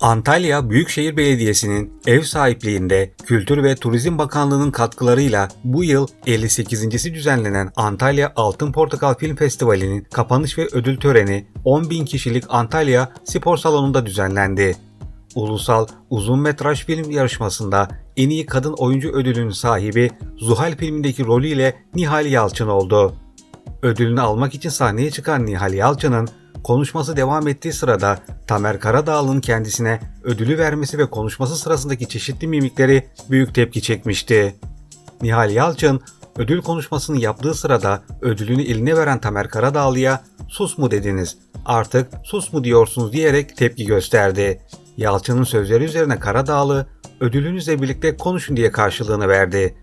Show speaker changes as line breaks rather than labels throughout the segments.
Antalya Büyükşehir Belediyesi'nin ev sahipliğinde Kültür ve Turizm Bakanlığı'nın katkılarıyla bu yıl 58.si düzenlenen Antalya Altın Portakal Film Festivali'nin kapanış ve ödül töreni 10.000 kişilik Antalya Spor Salonu'nda düzenlendi. Ulusal Uzun Metraj Film Yarışması'nda en iyi kadın oyuncu ödülünün sahibi Zuhal filmindeki rolüyle Nihal Yalçın oldu. Ödülünü almak için sahneye çıkan Nihal Yalçın'ın konuşması devam ettiği sırada Tamer Karadağlı'nın kendisine ödülü vermesi ve konuşması sırasındaki çeşitli mimikleri büyük tepki çekmişti. Nihal Yalçın ödül konuşmasını yaptığı sırada ödülünü eline veren Tamer Karadağlı'ya sus mu dediniz artık sus mu diyorsunuz diyerek tepki gösterdi. Yalçın'ın sözleri üzerine Karadağlı ödülünüzle birlikte konuşun diye karşılığını verdi.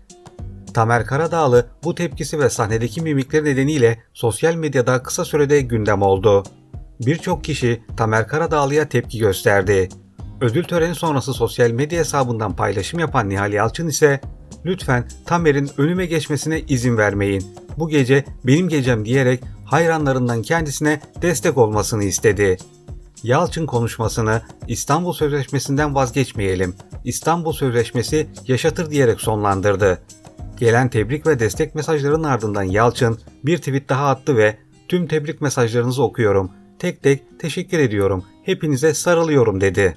Tamer Karadağlı bu tepkisi ve sahnedeki mimikleri nedeniyle sosyal medyada kısa sürede gündem oldu. Birçok kişi Tamer Karadağlı'ya tepki gösterdi. Ödül töreni sonrası sosyal medya hesabından paylaşım yapan Nihal Yalçın ise lütfen Tamer'in önüme geçmesine izin vermeyin. Bu gece benim gecem diyerek hayranlarından kendisine destek olmasını istedi. Yalçın konuşmasını İstanbul Sözleşmesi'nden vazgeçmeyelim. İstanbul Sözleşmesi yaşatır diyerek sonlandırdı. Gelen tebrik ve destek mesajlarının ardından Yalçın bir tweet daha attı ve tüm tebrik mesajlarınızı okuyorum. Tek tek teşekkür ediyorum. Hepinize sarılıyorum dedi.